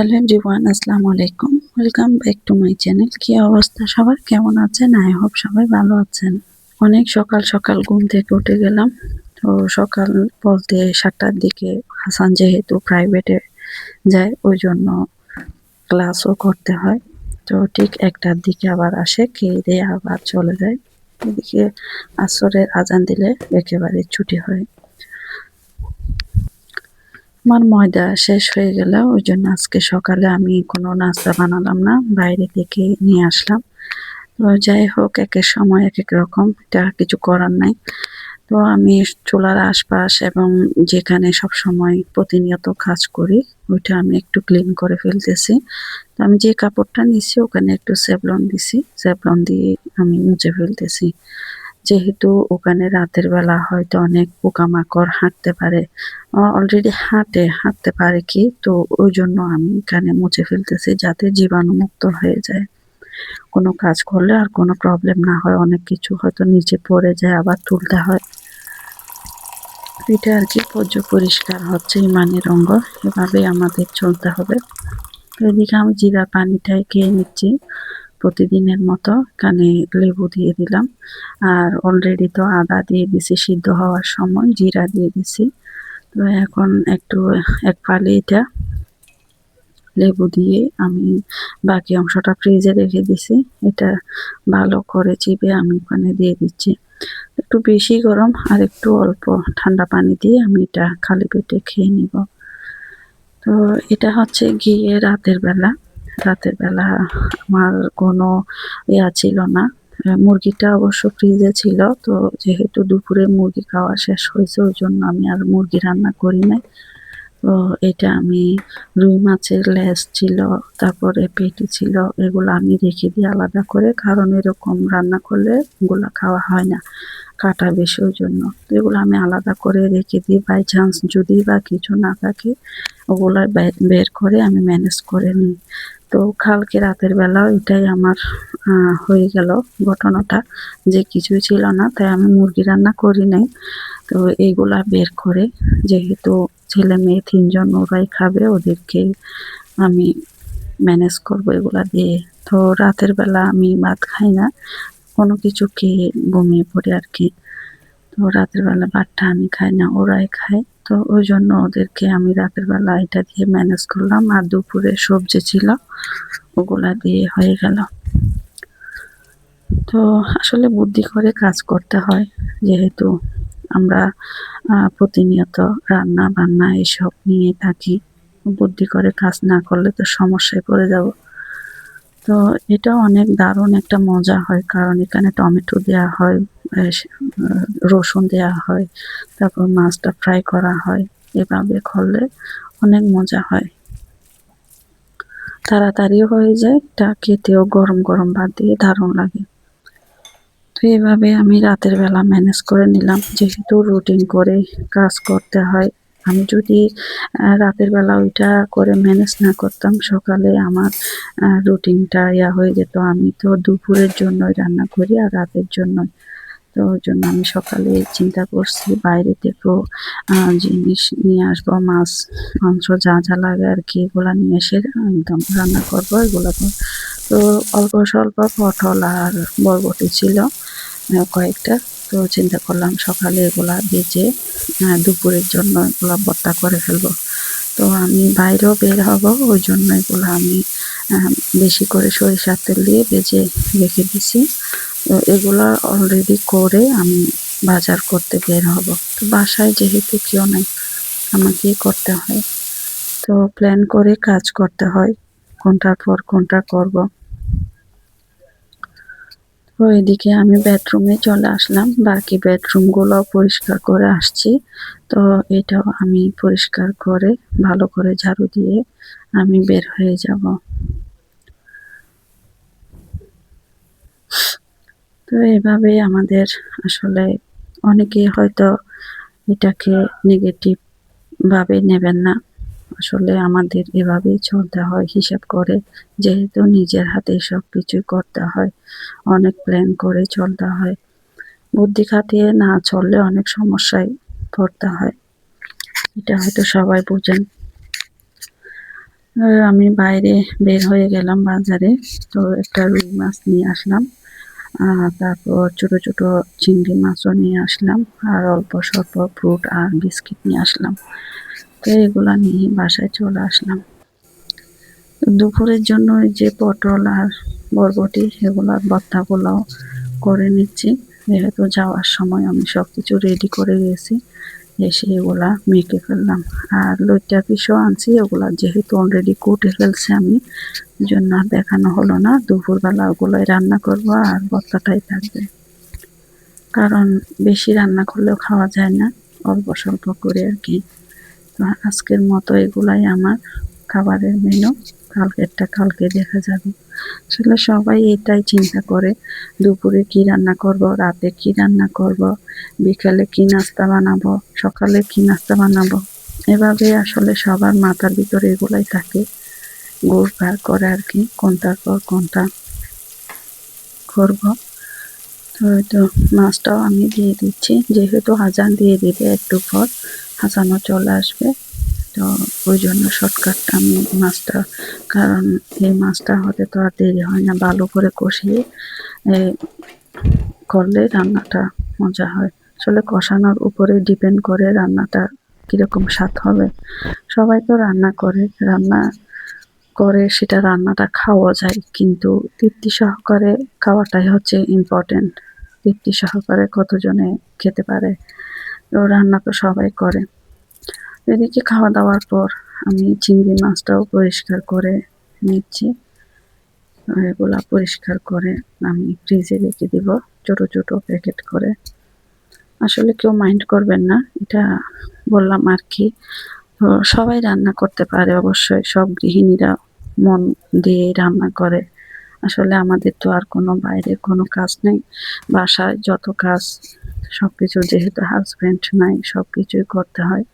Hello everyone, আসসালামু আলাইকুম। Welcome back to my channel কি অবস্থা সবার? কেমন আছেন? আই হোপ সবাই ভালো আছেন। অনেক সকাল সকাল ঘুম থেকে উঠে গেলাম। তো সকাল বলতে সাতটার দিকে হাসান যেহেতু প্রাইভেটে যায়, ওই জন্য ক্লাসও করতে হয়। তো ঠিক একটার দিকে আবার আসে খেয়ে দিয়ে আবার চলে যায়। এদিকে আসরের আজান দিলে একেবারে ছুটি হয়। আমার ময়দা শেষ হয়ে গেল, ওই জন্য আজকে সকালে আমি কোনো নাস্তা বানালাম না, বাইরে থেকে নিয়ে আসলাম। তো যাই হোক, এক এক সময় এক এক রকম, এটা কিছু করার নাই। তো আমি চুলার আশপাশ এবং যেখানে সব সময় প্রতিনিয়ত কাজ করি, ওইটা আমি একটু ক্লিন করে ফেলতেছি। তো আমি যে কাপড়টা নিছি, ওখানে একটু সেভলন দিছি সেভলন দিয়ে আমি মুছে ফেলতেছি। যেহেতু ওখানে রাতের বেলা হয়তো অনেক পোকামাকড় হাঁটতে পারে অলরেডি হাঁটে, হাঁটতে পারে কি? তো ওই জন্য আমি এখানে মুছে ফেলতেছি যাতে জীবাণুমুক্ত হয়ে যায়। কোনো কাজ করলে আর কোনো প্রবলেম না হয়, অনেক কিছু হয়তো নিচে পড়ে যায়, আবার তুলতে হয়। এটা আর কি পর্য পরিষ্কার হচ্ছে ইমানের অঙ্গ এভাবে আমাদের চলতে হবে। এদিকে আমি জিরা পানিটাই খেয়ে নিচ্ছি। প্রতিদিনের মতো এখানে লেবু দিয়ে দিলাম। আর অলরেডি তো আদা দিয়ে দিছি, সিদ্ধ হওয়ার সময় জিরা দিয়ে দিছি। তো এখন একটু, এক ফালি এটা লেবু দিয়ে আমি বাকি অংশটা ফ্রিজে রেখে দিছি। এটা ভালো করে চিপে আমি ওখানে দিয়ে দিচ্ছি। একটু বেশি গরম আর একটু অল্প ঠান্ডা পানি দিয়ে আমি এটা খালি পেটে খেয়ে নিব। তো এটা হচ্ছে গিয়ে রাতের বেলা। রাতের বেলা আমার কোনো ইয়া ছিল না। মুরগিটা অবশ্য ফ্রিজে ছিল, তো যেহেতু দুপুরে মুরগি খাওয়া শেষ হয়েছে, ওই জন্য আমি আর মুরগি রান্না করি নাই। তো এটা আমি রুই মাছের লেস ছিল, তারপরে পেটি ছিল, এগুলো আমি রেখে দিই আলাদা করে, কারণ এরকম রান্না করলে এগুলো খাওয়া হয় না। কাটা বেশি ওই জন্য তো এগুলো আমি আলাদা করে রেখে দিই বাই চান্স যদি বা কিছু না থাকে, ওগুলো বের করে আমি ম্যানেজ করে নিই। তো কালকে রাতের বেলা এটাই আমার হয়ে গেল ঘটনাটা। যে কিছুই ছিল না, তাই আমি মুরগি রান্না করি নাই। তো এইগুলা বের করে, যেহেতু ছেলে মেয়ে তিনজন ওরাই খাবে ওদেরকে আমি ম্যানেজ করব এগুলা দিয়ে। তো রাতের বেলা আমি ভাত খাই না। কোনো কিছু খেয়ে ঘুমিয়ে পড়ে আর কি। তো রাতের বেলা ভাতটা আমি খাই না, ওরাই খায়। তো ওই জন্য ওদেরকে আমি রাতের বেলা এটা দিয়ে ম্যানেজ করলাম আর দুপুরে সবজি ছিল, ওগুলা দিয়ে হয়ে গেল। তো আসলে বুদ্ধি করে কাজ করতে হয়, যেহেতু আমরা প্রতিনিয়ত রান্না বান্না এসব নিয়ে থাকি। বুদ্ধি করে কাজ না করলে তো সমস্যায় পড়ে যাব। তো এটা অনেক দারুণ একটা মজা হয়, কারণ এখানে টমেটো দেওয়া হয় রসুন দেওয়া হয়, তারপর মাছটা ফ্রাই করা হয়, এভাবে করলে অনেক মজা হয়। তাড়াতাড়িও হয়ে যায়, তা খেতেও গরম গরম ভাত দিয়ে দারুণ লাগে। তো এভাবে আমি রাতের বেলা ম্যানেজ করে নিলাম, যেহেতু রুটিন করে কাজ করতে হয় আমি যদি রাতের বেলা ওইটা করে ম্যানেজ না করতাম, সকালে আমার রুটিনটা ইয়া হয়ে যেত। আমি তো দুপুরের জন্যই রান্না করি আর রাতের জন্যই। তো ওই জন্য আমি সকালে চিন্তা করছি বাইরে থেকেও জিনিস নিয়ে আসব, মাছ, মাংস যা যা লাগে আর কি, এগুলা নিয়ে এসে একদম রান্না করব, এগুলো তো অল্প স্বল্প পটল আর বরবটি ছিল কয়েকটা। তো চিন্তা করলাম সকালে এগুলা বেজে দুপুরের জন্য এগুলা বত্তা করে ফেলব। তো আমি বাইরেও বের হব, ওই জন্য এগুলো আমি বেশি করে সরিষার তেল দিয়ে বেজে রেখে দিছি। তো এগুলো অলরেডি করে আমি বাজার করতে বের হব। তো বাসায় যেহেতু কেউ নাই আমাকেই করতে হয়। তো প্ল্যান করে কাজ করতে হয় কোনটার পর কোনটা করব। তো এদিকে আমি বেডরুমে চলে আসলাম। বাকি বেডরুমগুলো পরিষ্কার করে আসছি। তো এটাও আমি পরিষ্কার করে, ভালো করে ঝাড়ু দিয়ে আমি বের হয়ে যাব। তো এভাবে আমাদের আসলে অনেকে হয়তো এটাকে নেগেটিভ ভাবে নেবেন না। আসলে আমাদের এভাবেই চলতে হয়, হিসাব করে যেহেতু নিজের হাতে সব কিছুই করতে হয়, অনেক প্ল্যান করে চলতে হয়। বুদ্ধি খাটিয়ে না চললে অনেক সমস্যায় পড়তে হয়। এটা হয়তো সবাই বুঝেন। আমি বাইরে বের হয়ে গেলাম বাজারে, তো একটা রুই মাছ নিয়ে আসলাম। তারপর ছোট ছোট চিংড়ি মাছও নিয়ে আসলাম, আর অল্প স্বল্প ফ্রুট আর বিস্কিট নিয়ে আসলাম। তো এগুলা নিয়ে বাসায় চলে আসলাম। দুপুরের জন্য যে পটল আর বরবটি সেগুলোর ভর্তা পোলাও করে নিচ্ছি। যেহেতু যাওয়ার সময় আমি সব কিছু রেডি করে গেছি, এসে এগুলা মেখে ফেললাম। আর লইটা পিসও আনছি ওগুলা যেহেতু অলরেডি কুটে ফেলছে আমি, জন্য আর দেখানো হলো না। দুপুরবেলা ওগুলোই রান্না করব আর ভর্তাটাই থাকবে। কারণ বেশি রান্না করলেও খাওয়া যায় না, অল্প স্বল্প করে আর কি। আজকের মতো এগুলাই আমার খাবারের মেনু কালকেরটা কালকে দেখা যাবে। আসলে সবাই এটাই চিন্তা করে, দুপুরে কি রান্না করব, রাতে কি রান্না করব, বিকালে কি নাস্তা বানাবো, সকালে কি নাস্তা বানাবো। এভাবে আসলে সবার মাথার ভিতরে এগুলাই থাকে। ঘুরঘার করে আর কি, কোনটার পর কোনটা করব। তো তো মাছটাও আমি দিয়ে দিচ্ছি। যেহেতু হাজান দিয়ে দিবে একটু পর হাসানো চলে আসবে। তো ওই জন্য শর্টকাটটা আমি মাছটা, কারণ এই মাছটা হতে তো আর দেরি হয় না, ভালো করে কষিয়ে করলে রান্নাটা মজা হয়। আসলে কষানোর উপরে ডিপেন্ড করে রান্নাটা কীরকম স্বাদ হবে। সবাই তো রান্না করে রান্না করে সেটা রান্নাটা খাওয়া যায়, কিন্তু তৃপ্তি সহকারে খাওয়াটাই হচ্ছে ইম্পর্টেন্ট তৃপ্তি সহকারে কতজনে খেতে পারে? রান্না তো সবাই করে। এদিকে খাওয়া দাওয়ার পর আমি চিংড়ি মাছটাও পরিষ্কার করে নিচ্ছি। এগুলা পরিষ্কার করে আমি ফ্রিজে রেখে দিব ছোট ছোট প্যাকেট করে। আসলে কেউ মাইন্ড করবেন না, এটা বললাম আর কি। সবাই রান্না করতে পারে অবশ্যই, সব গৃহিণীরা মন দিয়ে রান্না করে। আসলে আমাদের তো আর কোনো বাইরে কোনো কাজ নেই। বাসায় যত কাজ সব কিছু যেহেতু হাজব্যান্ড নাই সব কিছুই করতে হয়।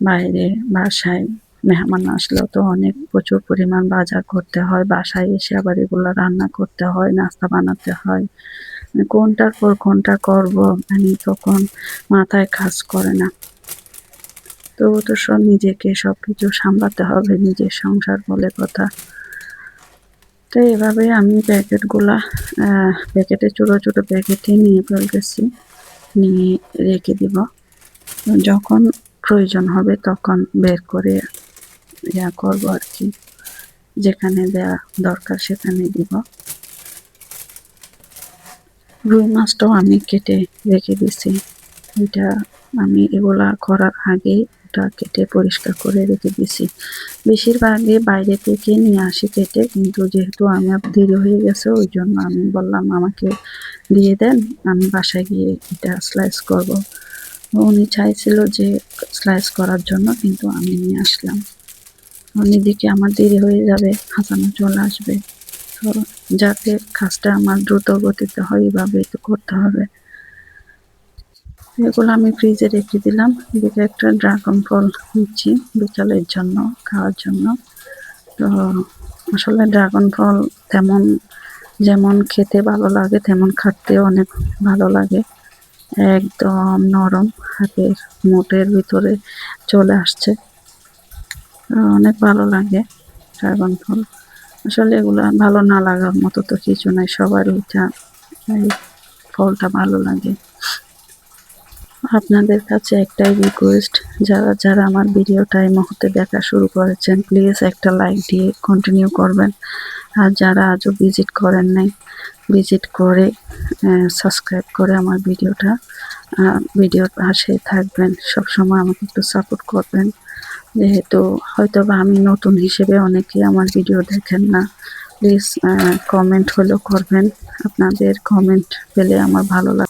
বাইরে বাসায় মেহমান আসলেও তো অনেক প্রচুর পরিমাণ বাজার করতে হয়। বাসায় এসে আবার এগুলো রান্না করতে হয়, নাস্তা বানাতে হয়। মানে কোনটার পর কোনটা করব আমি তখন মাথায় কাজ করে না। তবু তো সব নিজেকে সব কিছু সামলাতে হবে, নিজের সংসার বলে কথা। তো এভাবে আমি প্যাকেটগুলা প্যাকেটে ছোটো ছোটো প্যাকেটে নিয়ে ফেলতেছি, নিয়ে রেখে দিব। যখন প্রয়োজন হবে তখন বের করে ইয়া করব আর কি, যেখানে দেওয়া দরকার সেখানে দিব। রুই মাছটাও আমি কেটে রেখে দিছি। এটা আমি এগুলা করার আগেই ওটা কেটে পরিষ্কার করে রেখে দিছি বেশিরভাগই বাইরে থেকে নিয়ে আসি কেটে, কিন্তু যেহেতু আমার দেরি হয়ে গেছে, ওই জন্য আমি বললাম, আমাকে দিয়ে দেন, আমি বাসায় গিয়ে এটা স্লাইস করব। উনি চাইছিল যে স্লাইস করার জন্য, কিন্তু আমি নিয়ে আসলাম। অন্যদিকে আমার দেরি হয়ে যাবে, হাসানো চলে আসবে। তো যাতে কাজটা আমার দ্রুত গতিতে হয় এভাবে তো করতে হবে। এগুলো আমি ফ্রিজে রেখে দিলাম। এদিকে একটা ড্রাগন ফল নিচ্ছি বিকালের জন্য, খাওয়ার জন্য। তো আসলে ড্রাগন ফল তেমন যেমন খেতে ভালো লাগে, তেমন খাটতেও অনেক ভালো লাগে। একদম নরম হাতের মোটের ভিতরে চলে আসছে। অনেক ভালো লাগে ড্রাগন ফল। আসলে এগুলো ভালো না লাগার মতো তো কিছু নাই সবার এটা এই ফলটা ভালো লাগে। আপনাদের কাছে একটাই রিকোয়েস্ট যারা যারা আমার ভিডিওটা এই মুহূর্তে দেখা শুরু করেছেন প্লিজ একটা লাইক দিয়ে কন্টিনিউ করবেন। আর যারা আজও ভিজিট করেন নাই ভিজিট করে সাবস্ক্রাইব করে আমার ভিডিওটা ভিডিওর পাশে থাকবেন। সব সময় আমাকে একটু সাপোর্ট করবেন। যেহেতু হয়তো বা আমি নতুন হিসেবে অনেকে আমার ভিডিও দেখেন না প্লিজ কমেন্ট হলেও করবেন। আপনাদের কমেন্ট পেলে আমার ভালো লাগে